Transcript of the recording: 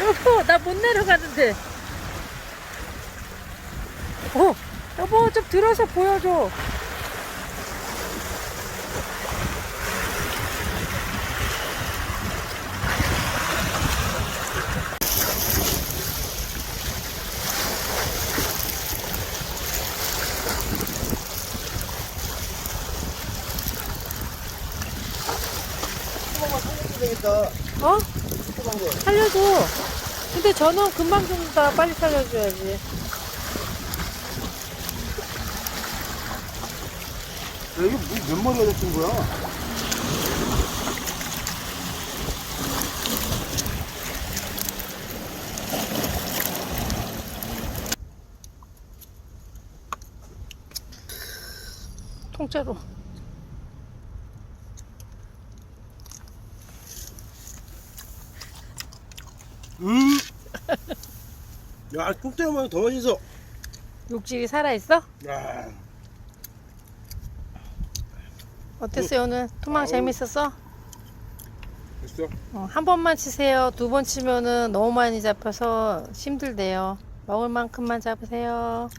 여보, 나 못 내려가는데. 어, 여보, 좀 들어서 보여줘. 어? 살려줘. 근데 저는 금방 죽는다. 빨리 살려줘야지. 야, 이게 뭐- 몇 마리가 잡힌 거야? 통째로. 음. 야, 뚝대만 더 맛있어. 육질이 살아있어? 야, 어땠어요, 오늘? 토막 아우. 재밌었어? 됐어. 어, 한 번만 치세요. 두 번 치면은 너무 많이 잡혀서 힘들대요. 먹을 만큼만 잡으세요.